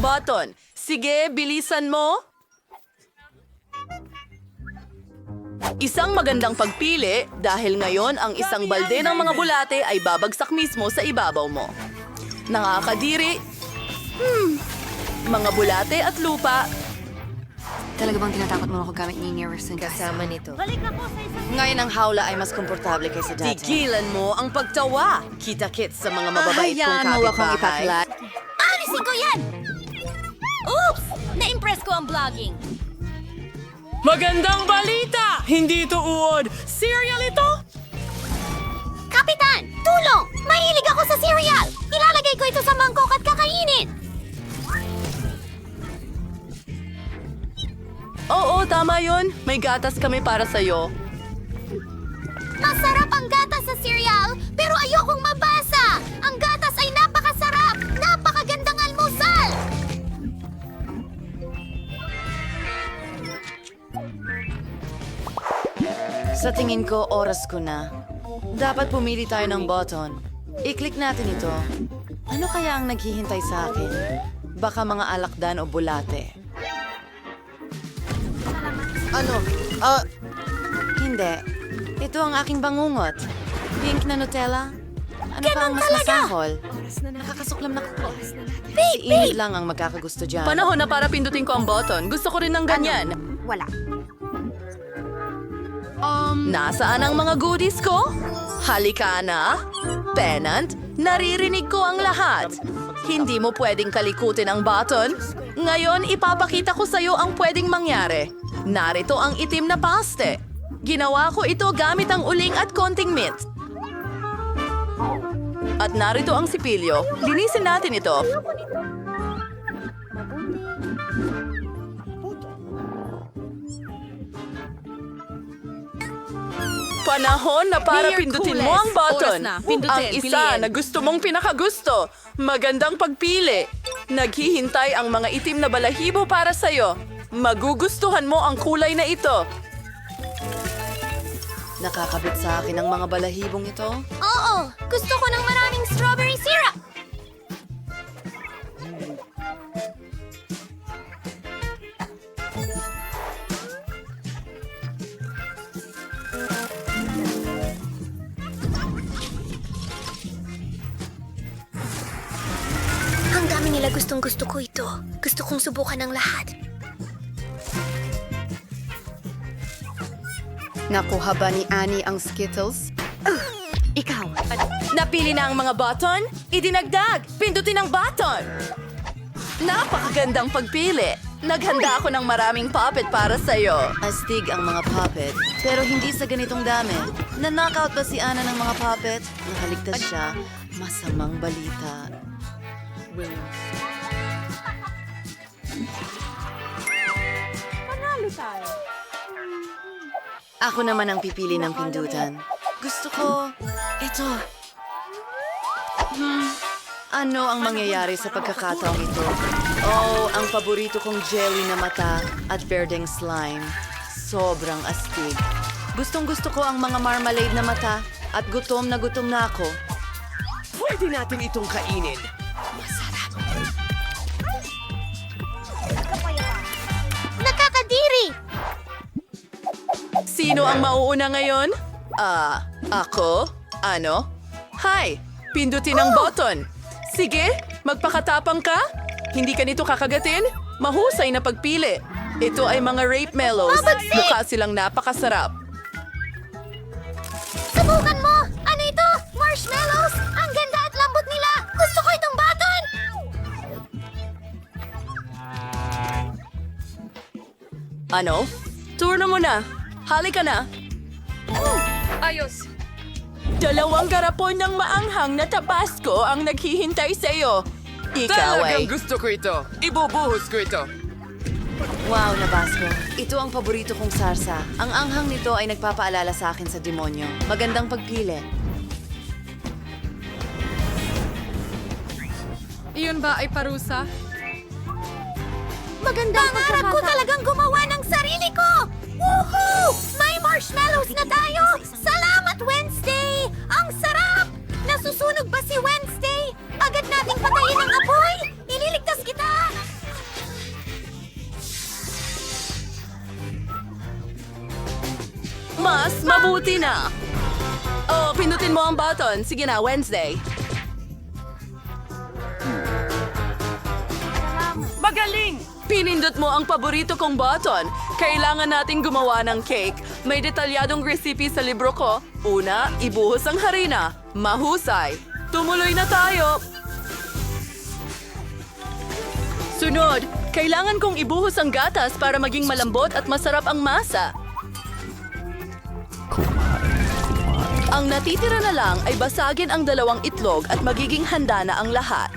ang button. Sige, bilisan mo. Isang magandang pagpili dahil ngayon ang isang balde ng mga bulate ay babagsak mismo sa ibabaw mo. Nakakadiri. Hmm. Mga bulate at lupa. Talaga bang tinatakot mo ako gamit ni Nearson? Kasama nito. Ngayon ang hawla ay mas komportable kaysa dati. Tigilan mo ang pagtawa. Kita-kits sa mga mababait kong Hayaan mo akong kapitbahay. ipaklat. Alisin ko yan! Oops! Na-impress ko ang vlogging. Magandang balita! Hindi ito uod. Cereal ito? Kapitan! Tulong! Mahilig ako sa cereal! Ilalagay ko ito sa mangkok at kakainin! Oo, tama yon. May gatas kami para sa'yo. Masarap ang gatas sa cereal, pero ayokong mabasa! Ang gatas Sa tingin ko, oras ko na. Dapat pumili tayo ng button. I-click natin ito. Ano kaya ang naghihintay sa akin? Baka mga alakdan o bulate. Ano? Ah... hindi. Ito ang aking bangungot. Pink na Nutella? Ano pa ang mas masahol? Nakakasuklam na ko. Si Enid lang ang magkakagusto dyan. Panahon na para pindutin ko ang button. Gusto ko rin ng ganyan. Wala. Nasaan ang mga goodies ko? Halika na. Pennant, naririnig ko ang lahat. Hindi mo pwedeng kalikutin ang button. Ngayon, ipapakita ko sa'yo ang pwedeng mangyari. Narito ang itim na paste. Ginawa ko ito gamit ang uling at konting mint. At narito ang sipilyo. Linisin natin ito. Panahon na para Mayor pindutin mo ang button. Na. Pindutin, ang isa piliin. na gusto mong pinakagusto. Magandang pagpili. Naghihintay ang mga itim na balahibo para sa'yo. Magugustuhan mo ang kulay na ito. Nakakabit sa akin ang mga balahibong ito. Oo! Gusto ko ng maraming strawberry syrup! Gustong gusto ko ito. Gusto kong subukan ng lahat. Nakuha ba ni Annie ang Skittles? Ikaw. Napili na ang mga button? Idinagdag! Pindutin ang button! Napakagandang pagpili. Naghanda ako ng maraming puppet para sa'yo. Astig ang mga puppet, pero hindi sa ganitong dami. Na-knockout ba si Anna ng mga puppet? Nakaligtas siya. Masamang balita. Ako naman ang pipili ng pindutan. Gusto ko... Ito. Hmm. Ano ang mangyayari sa pagkakataong ito? Oh, ang paborito kong jelly na mata at berdeng slime. Sobrang astig. Gustong gusto ko ang mga marmalade na mata at gutom na gutom na ako. Pwede natin itong kainin. Sino ang mauuna ngayon? Ah, ako? Ano? Hi! Pindutin ang button. Sige, magpakatapang ka. Hindi ka nito kakagatin? Mahusay na pagpili. Ito ay mga rape mellows. Mabagsik! Mukha silang napakasarap. Subukan mo! Ano ito? Marshmallows! Ang ganda at lambot nila! Gusto ko itong button! Ano? Turno mo na. Halika na. Ayos. Dalawang garapon ng maanghang na tabasco ang naghihintay sa iyo. Ikaw ay... Talagang gusto ko ito. Ibubuhos ko ito. Wow, Nabasco. Ito ang paborito kong sarsa. Ang anghang nito ay nagpapaalala sa akin sa demonyo. Magandang pagpili. Iyon ba ay parusa? Magandang Pangarap ko talagang gumawa ng sarili ko! Marshmallows na tayo! Salamat, Wednesday! Ang sarap! Nasusunog ba si Wednesday? Agad nating patayin ang apoy! Ililigtas kita! Mas mabuti na! Oh, pindutin mo ang button. Sige na, Wednesday. Magaling! Pinindot mo ang paborito kong button. Kailangan nating gumawa ng cake may detalyadong recipe sa libro ko. Una, ibuhos ang harina. Mahusay. Tumuloy na tayo. Sunod, kailangan kong ibuhos ang gatas para maging malambot at masarap ang masa. Ang natitira na lang ay basagin ang dalawang itlog at magiging handa na ang lahat.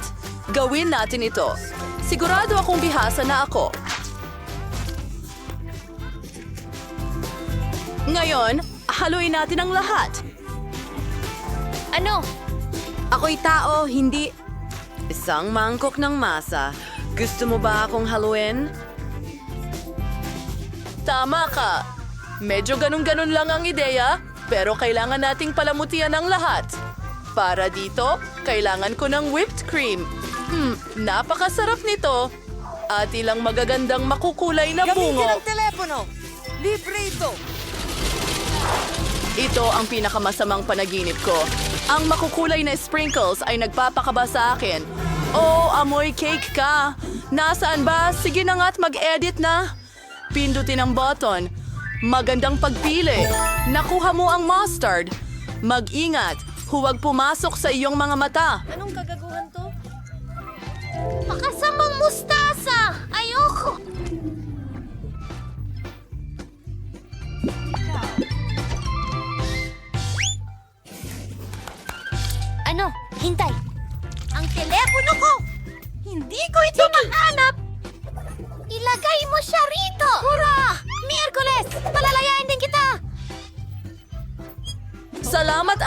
Gawin natin ito. Sigurado akong bihasa na ako. Ngayon, haluin natin ang lahat. Ano? Ako'y tao, hindi... Isang mangkok ng masa. Gusto mo ba akong haluin? Tama ka. Medyo ganun-ganun lang ang ideya, pero kailangan nating palamutian ang lahat. Para dito, kailangan ko ng whipped cream. Hmm, napakasarap nito. At ilang magagandang makukulay na bungo. telepono! Libre ito! Ito ang pinakamasamang panaginip ko. Ang makukulay na sprinkles ay nagpapakaba sa akin. Oh, amoy cake ka. Nasaan ba? Sige na nga't mag-edit na. Pindutin ang button. Magandang pagpili. Nakuha mo ang mustard. Mag-ingat. Huwag pumasok sa iyong mga mata. Anong kagaguhan to? Makasamang mustasa! Ayoko!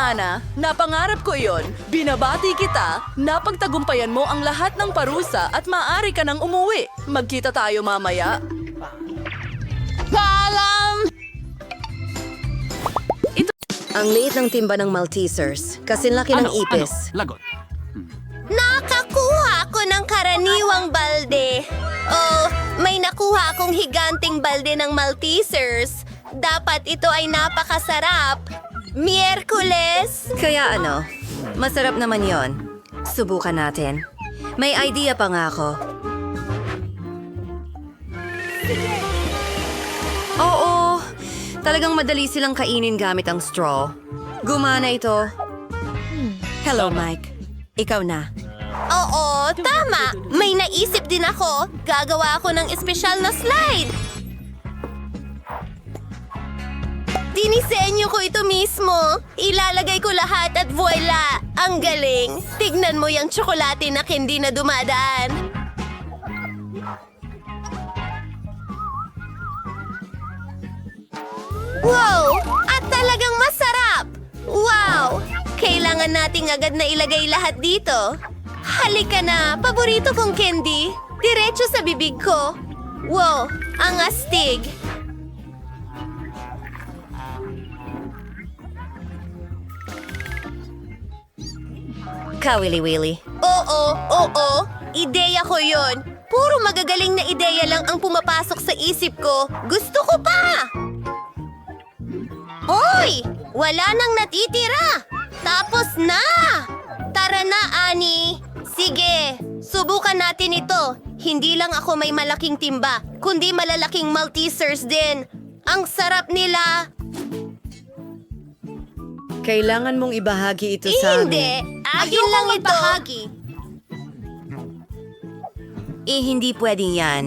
Ana. Napangarap ko yon. Binabati kita. Napagtagumpayan mo ang lahat ng parusa at maaari ka nang umuwi. Magkita tayo mamaya. Paalam! Ang liit ng timba ng Maltesers. Kasinlaki ng ipis. Lagot. Nakakuha ako ng karaniwang balde. Oh, may nakuha akong higanting balde ng Maltesers. Dapat ito ay napakasarap. Miyerkules! Kaya ano, masarap naman yon. Subukan natin. May idea pa nga ako. Oo, talagang madali silang kainin gamit ang straw. Gumana ito. Hello, Mike. Ikaw na. Oo, tama. May naisip din ako. Gagawa ako ng espesyal na slide. Dinisenyo ko ito mismo. Ilalagay ko lahat at voila! Ang galing! Tignan mo yung tsokolate na hindi na dumadaan. Wow! At talagang masarap! Wow! Kailangan nating agad na ilagay lahat dito. Halika na, paborito kong candy. Diretso sa bibig ko. Wow, ang astig. Kawili-wili. Oo, oo. Ideya ko yon. Puro magagaling na ideya lang ang pumapasok sa isip ko. Gusto ko pa! Hoy! Wala nang natitira! Tapos na! Tara na, Ani! Sige, subukan natin ito. Hindi lang ako may malaking timba, kundi malalaking Maltesers din. Ang sarap nila! Kailangan mong ibahagi ito sa Hindi! amin. Akin lang ito! Eh, hindi pwedeng yan.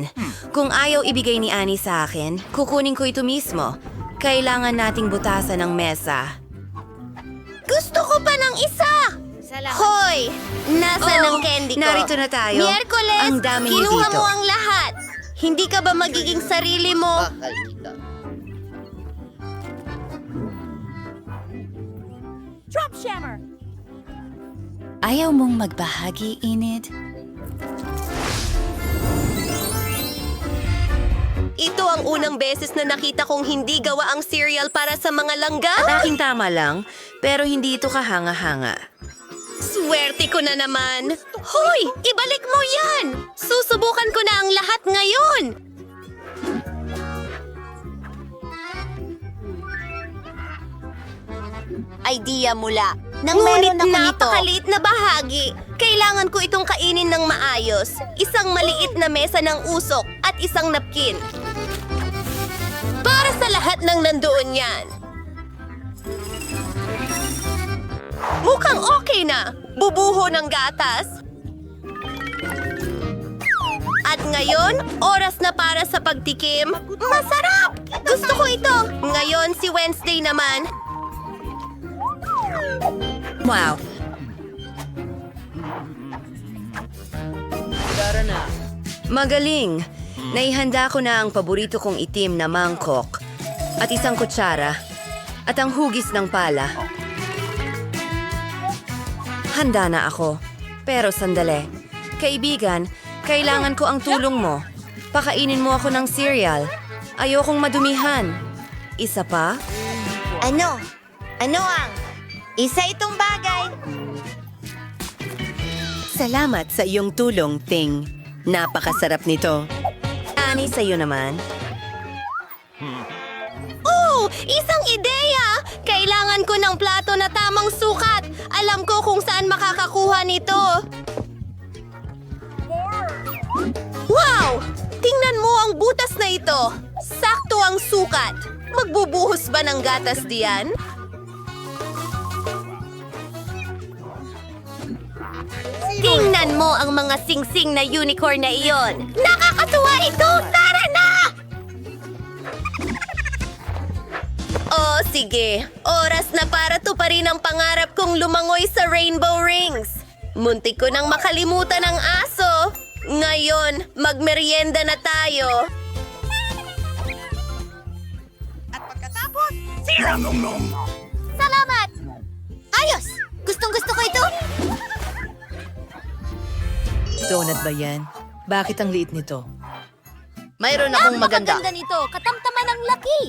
Kung ayaw ibigay ni Annie sa akin, kukunin ko ito mismo. Kailangan nating butasan ng mesa. Gusto ko pa ng isa! Hoy! Nasa Oo, ng candy ko? narito na tayo. Miyerkules, Ang dami niyo kinuha dito. mo ang lahat. Hindi ka ba magiging sarili mo? Ayaw mong magbahagi, Enid? Ito ang unang beses na nakita kong hindi gawa ang cereal para sa mga langga. At aking tama lang, pero hindi ito kahanga-hanga. Swerte ko na naman. Hoy! Ibalik mo yan! Susubukan ko na ang lahat ngayon! Idea mula. Nang Ngunit napakaliit na bahagi. Kailangan ko itong kainin ng maayos. Isang maliit na mesa ng usok at isang napkin. Para sa lahat ng nandoon yan. Mukhang okay na. Bubuho ng gatas. At ngayon, oras na para sa pagtikim. Masarap! Gusto ko ito. Ngayon, si Wednesday naman. Wow. Magaling! Naihanda ko na ang paborito kong itim na mangkok at isang kutsara at ang hugis ng pala. Handa na ako. Pero sandali. Kaibigan, kailangan ko ang tulong mo. Pakainin mo ako ng cereal. Ayokong madumihan. Isa pa? Ano? Ano ang? Isa itong bagay. Salamat sa iyong tulong, Ting. Napakasarap nito. Ani sa'yo naman. Oh, isang ideya! Kailangan ko ng plato na tamang sukat. Alam ko kung saan makakakuha nito. Wow! Tingnan mo ang butas na ito. Sakto ang sukat. Magbubuhos ba ng gatas diyan? Tingnan mo ang mga singsing na unicorn na iyon. Nakakatuwa ito! Tara na! Oh, sige. Oras na para tuparin ang pangarap kong lumangoy sa Rainbow Rings. Muntik ko nang makalimutan ang aso. Ngayon, magmerienda na tayo. Salamat! Ayos! Gustong gusto ko ito? Donut ba yan? Bakit ang liit nito? Mayroon akong maganda. nito. Katamtaman ang laki.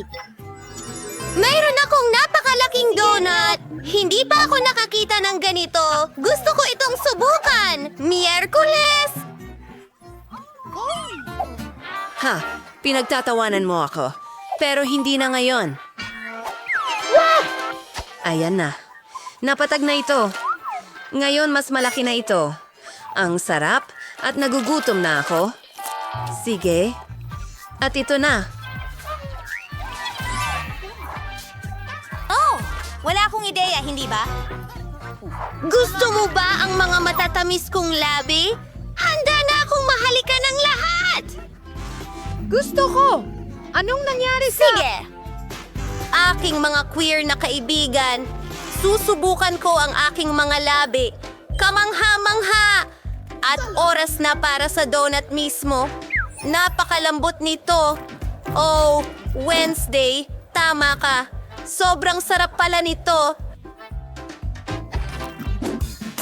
Mayroon akong napakalaking donut. Hindi pa ako nakakita ng ganito. Gusto ko itong subukan. Miyerkules! Ha, pinagtatawanan mo ako. Pero hindi na ngayon. Ayan na. Napatag na ito. Ngayon mas malaki na ito. Ang sarap at nagugutom na ako. Sige. At ito na. Oh, wala akong ideya, hindi ba? Gusto mo ba ang mga matatamis kong labi? Handa na akong mahalikan ng lahat! Gusto ko! Anong nangyari sa... Sige! Aking mga queer na kaibigan, susubukan ko ang aking mga labi. Kamangha-mangha! At oras na para sa donut mismo. Napakalambot nito. Oh, Wednesday, tama ka. Sobrang sarap pala nito.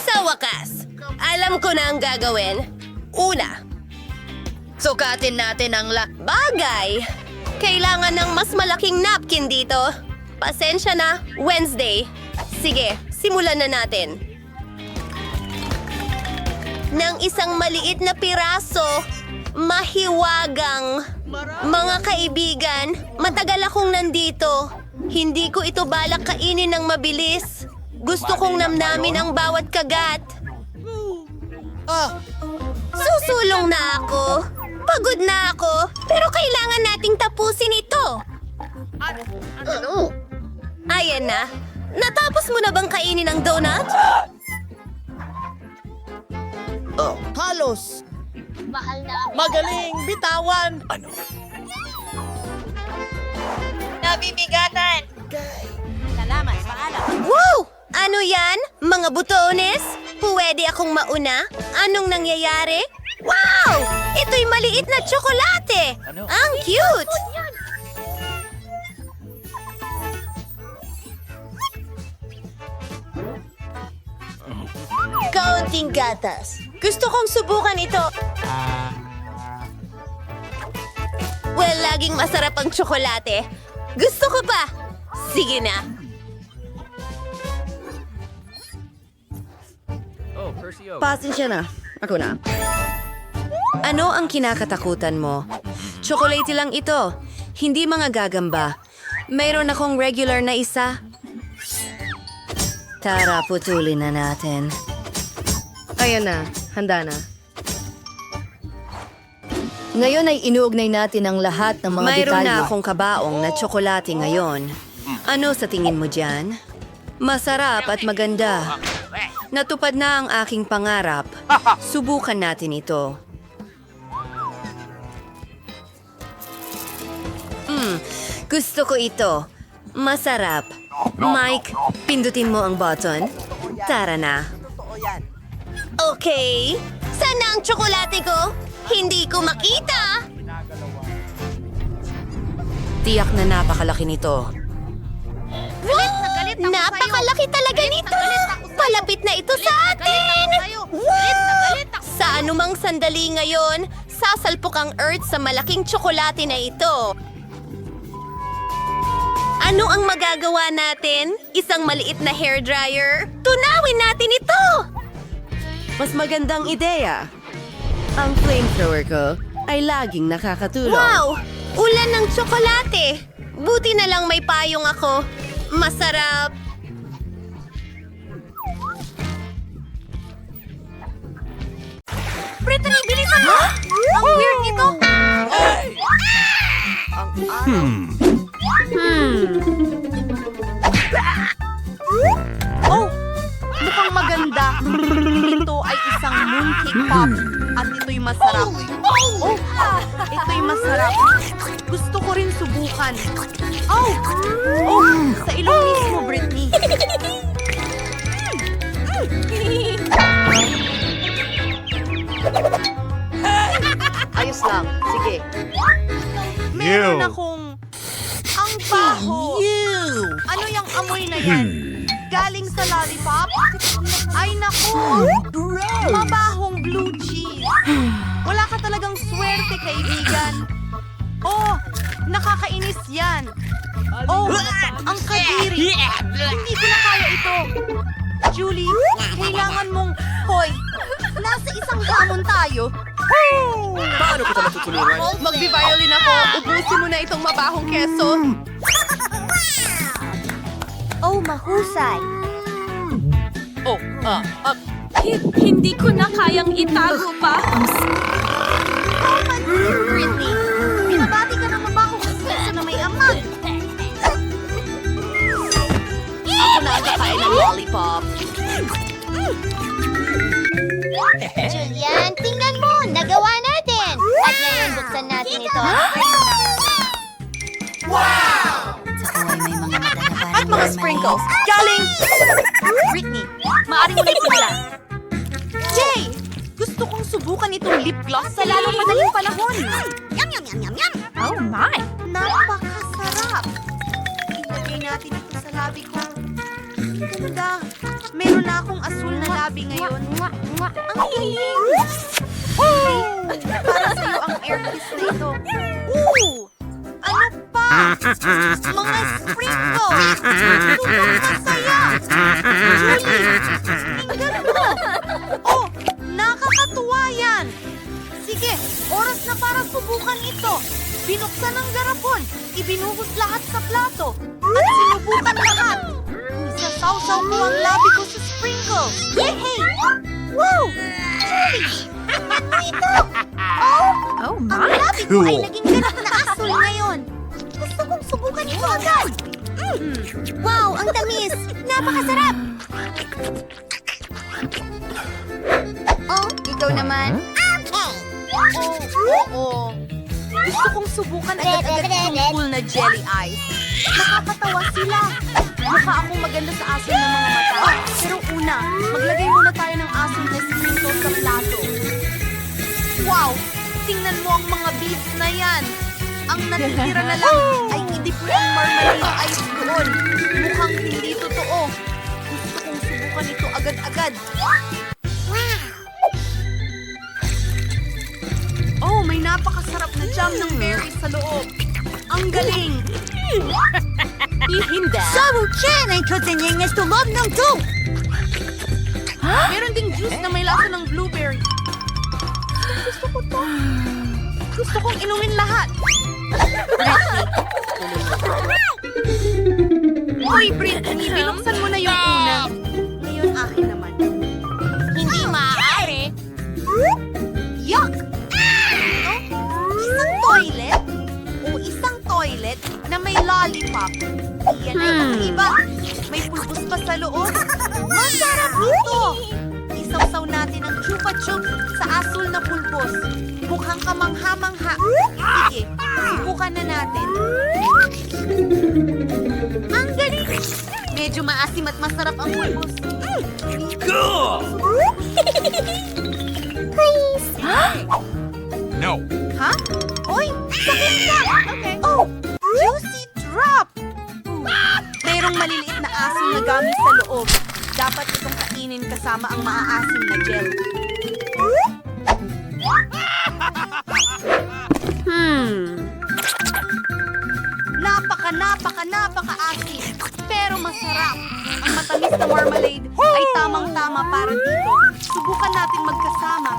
Sa wakas, alam ko na ang gagawin. Una, Sukatin natin ang la... Bagay! Kailangan ng mas malaking napkin dito. Pasensya na, Wednesday. Sige, simulan na natin. Ng isang maliit na piraso, mahiwagang. Mga kaibigan, matagal akong nandito. Hindi ko ito balak kainin ng mabilis. Gusto kong namnamin ang bawat kagat. Susulong na ako. Pagod na ako. Pero kailangan nating tapusin ito. Ano? Ayan na. Natapos mo na bang kainin ang donut? Oh, halos. Magaling, bitawan. Ano? Nabibigatan. Salamat, paalam. Wow! Ano yan? Mga butones? Pwede akong mauna? Anong nangyayari? Wow! Ito'y maliit na tsokolate! Ang cute! Kaunting gatas. Gusto kong subukan ito. Well, laging masarap ang tsokolate. Gusto ko pa. Sige na. Pasensya na. Ako na. Ano ang kinakatakutan mo? Chocolate lang ito. Hindi mga gagamba. Mayroon akong regular na isa. Tara, putulin na natin. Ayan na, handa na. Ngayon ay inuugnay natin ang lahat ng mga Mayroon detalye. na akong kabaong na tsokolate ngayon. Ano sa tingin mo dyan? Masarap at maganda. Natupad na ang aking pangarap. Subukan natin ito. Hmm, gusto ko ito. Masarap. Mike, pindutin mo ang button. Tara na. Okay. Sana ang tsokolate ko? Hindi ko makita. Tiyak na napakalaki nito. Napakalaki talaga nito. Palapit na ito sa atin. Sa anumang sandali ngayon, sasalpok ang Earth sa malaking tsokolate na ito. Ano ang magagawa natin? Isang maliit na hairdryer? Tunawin natin ito! Mas magandang ideya. Ang flamethrower ko ay laging nakakatulong. Wow! Ulan ng tsokolate! Buti na lang may payong ako. Masarap. Brittany, bilisan mo! Ang weird nito! Oh! Mukhang maganda. Ito ay isang mooncake pop. At ito'y masarap. Oh! Ito'y masarap. Gusto ko rin subukan. Oh! Oh! Sa ilong mismo, Britney. Ayos lang. Sige. Meron akong... Ang baho! Ano yung amoy na yan? Galing sa lollipop? Ay naku! Mabahong blue cheese! Wala ka talagang swerte, kaibigan. Oh, nakakainis yan. Oh, ang kadiri. Hindi ko na kaya ito. Julie, kailangan mong... Hoy, nasa isang hamon tayo. Paano kita matutulungan? Magbi-violin ako. Ubusin mo na itong mabahong keso. Oh, mahusay. Oh, ah, ah, Hindi ko na kayang itago pa. Britney, binabati ka ng mabahong keso na may amag. Ako na ang kakain ng lollipop. Julian, tingnan mo! Nagawa natin! At ngayon, buksan natin ito. Ako At mga sprinkles. Galing! Britney, maaari mo na simulan. Jay! Gusto kong subukan itong lip gloss sa lalong madaling panahon. Yum, yum, yum, yum, yum! Oh my! Napakasarap! Ilagay natin ito sa labi ko. Ganda! Meron na akong asul na labi ngayon. Ang hiling! Para sa'yo ang air kiss na ito. Ooh! Mga sprinkles! Sobrang masaya! Julie! Tingnan mo! Oh! Nakakatuwa yan! Sige, oras na para subukan ito. Binuksan ang garapon, ibinuhos lahat sa plato, at sinubukan lahat. Isasawsaw ko ang labi ko sa sprinkles. Yehey! Wow! Julie! Ano ito? Oh! Oh my! Ang labi ko ay naging agad. Mm. Wow, ang tamis! Napakasarap! Oh, ikaw naman? Oo, oo. Gusto kong subukan agad-agad itong cool na jelly ice. Nakakatawa sila. Mukha akong maganda sa asin ng mga mata. Pero una, maglagay muna tayo ng asin na sprinkles sa plato. Wow! Tingnan mo ang mga beads na yan. Ang natitira na lang ay idip mo ang marmalade ice doon. Mukhang hindi totoo. Gusto kong subukan ito agad-agad. Oh, may napakasarap na jam ng berries sa loob. Ang galing! Hindi. Sabukin ay kutanyeng sa loob ng to! Meron ding juice na may lasa ng blueberry. Gusto ko to. Gusto kong inumin lahat. Uy, Brittany, binuksan mo na yung una. Ngayon akin naman. Hindi maaari. Yuck! Ano? Isang toilet? O isang toilet na may lollipop. Iyan ay hmm. kakaiba. May pulbos pa sa loob. Masarap ito! Isawsaw natin ang chupa chup sa asul na pulbos. Mukhang kamangha-mangha. Sige, subukan na natin. Ang galing! Medyo maasim at masarap ang pulbos. Please! No. Ha? Oy! Sakit ka! Okay. Oh! Juicy drop! Merong maliliit na asim na gamit sa loob. Dapat itong kainin kasama ang maaasim na gel. Napaka, napaka asim. Pero masarap. Ang matamis na marmalade ay tamang-tama para dito. Subukan nating magkasama.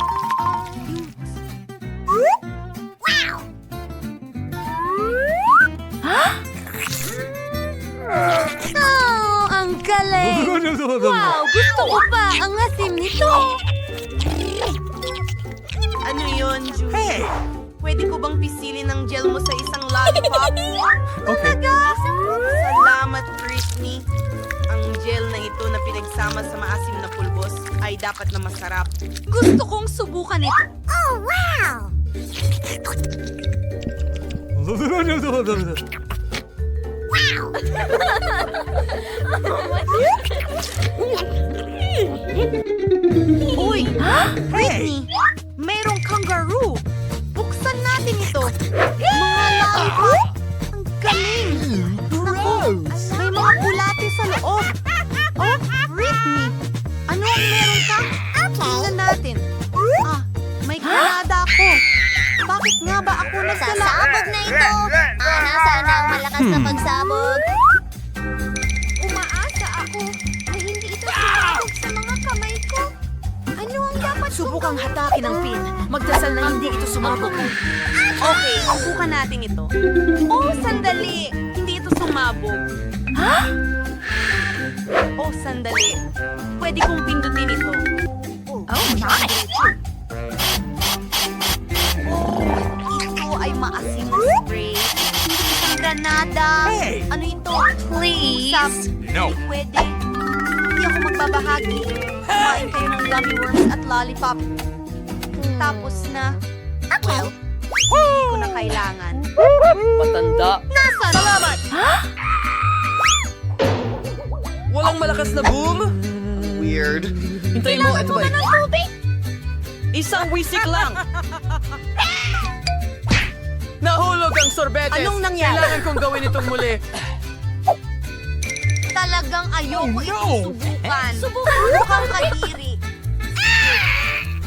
Oh, ang galing! Wow, gusto ko pa ang asim nito! Ano yun, Julie? Hey! Pwede ko bang pisilin ang gel mo sa isang lollipop? Okay. Maasim na pulbos ay dapat na masarap. Gusto kong subukan ito. Oh, wow! Uy! nga ba ako nagdala? Sasabog na ito! Ah, nasaan na ang malakas na pagsabog? Umaasa ako na hindi ito sumabog sa mga kamay ko. Ano ang dapat Subukang hatakin ang pin. Magdasal na hindi ito sumabog. Okay, subukan natin ito. Oh, sandali! Hindi ito sumabog. Ha? Oh, sandali. Pwede kong pindutin ito. Oh, my! Oh, ito ay maasim na spray. Hindi isang granada. Ano ito? Please? No. Pwede. Hindi ako magbabahagi. Kumain kayo ng gummy worms at lollipop. Tapos na. Well, hindi ko na kailangan. Matanda. Nasaan? Salamat! Walang malakas na boom? Weird. Hintayin mo, ito ba? Ng tubig? Isang wisik lang. Nahulog ang sorbetes. Anong nangyari? Kailangan kong gawin itong muli. Talagang ayoko ito no! subukan. Subukan mo kang kadiri.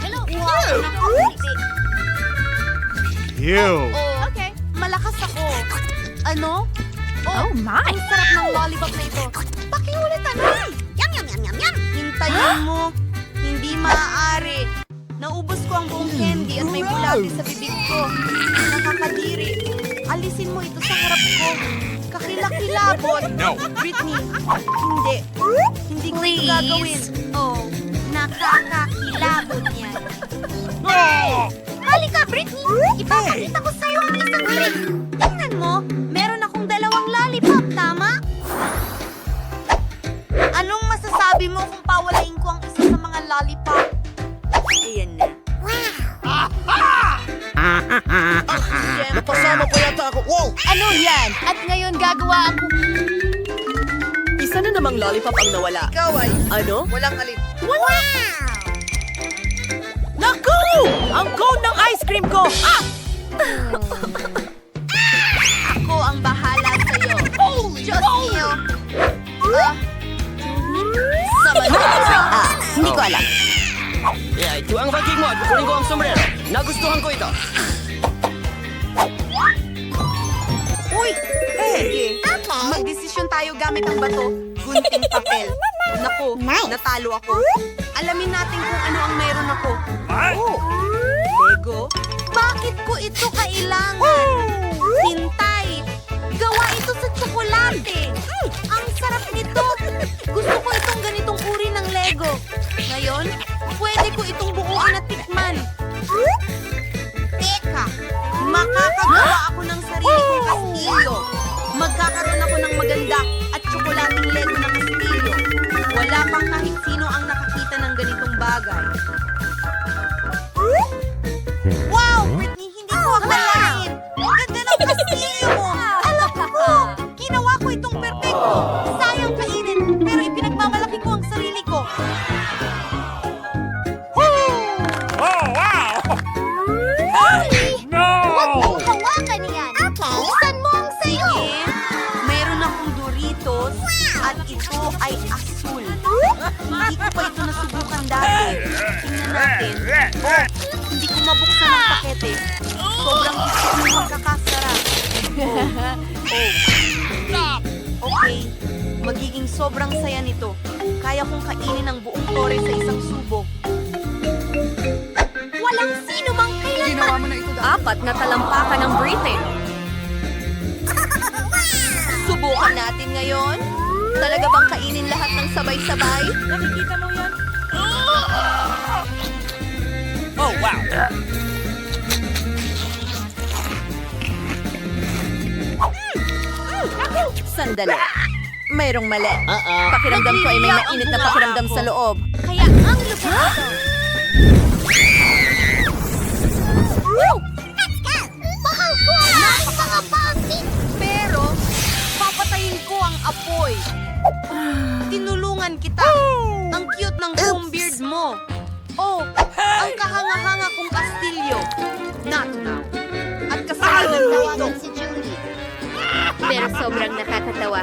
Hello? Wow, ng kaunti. Ew. Oh, okay. Malakas ako. Ano? Oh, my! Ang sarap ng lollipop na ito. Pakiulitan na! Yum, yum, yum, yum, yum! Hintayin mo. Hindi maaari. Naubos ko ang buong candy at may bulati sa bibig ko. Harap ko. Kakilakilabot. No. Britney, hindi. Hindi ko ito gagawin. Oh, nakakakilabot yan. Halika, Britney! Ipapakita ko sa'yo ang isang trick. Tingnan mo, meron akong dalawang lollipop, tama? Anong masasabi mo kung pawalain ko ang isa sa mga lollipop? Napasama pa yata ako. Wow! Ano yan? At ngayon gagawa ako... Isa na namang lollipop ang nawala. Ikaw ay Ano? walang alin. Naku! Ang cone ng ice cream ko! Ah! Ako ang bahala sa'yo. Diyos niyo. Ah. Sama Ah, hindi ko alam. Yeah, ito ang ranking mo at kukunin ko ang sombrero. Nagustuhan ko ito. Tayo gamit ang bato. Gunting papel. Naku, natalo ako. Alamin natin kung ano ang meron ako. Oh, Lego? Bakit ko ito kailangan? Hintay! Gawa ito sa tsokolate! Ang sarap nito! Gusto ko itong ganitong uri ng Lego. Ngayon, pwede ko itong buuan at tikman. Teka, makakagawa ako ng sarili kong kastilyo. Magkakaroon ako ng maganda at tsokolating Lego na kastilyo. Wala pang kahit sino ang nakakita ng ganitong bagay. Ngayon. Talaga bang kainin lahat ng sabay-sabay? Nakikita mo yan? Oh, wow. Sandali. Mayroong mali. Pakiramdam ko ay may mainit na pakiramdam sa loob. Kaya ang lupit ito. Apoy. Tinulungan kita. Ang cute ng comb beard mo. Oh, ang kahanga-hanga kong kastilyo. Not now. At kasama ng. Tawagan si Julie. Pero sobrang nakakatawa.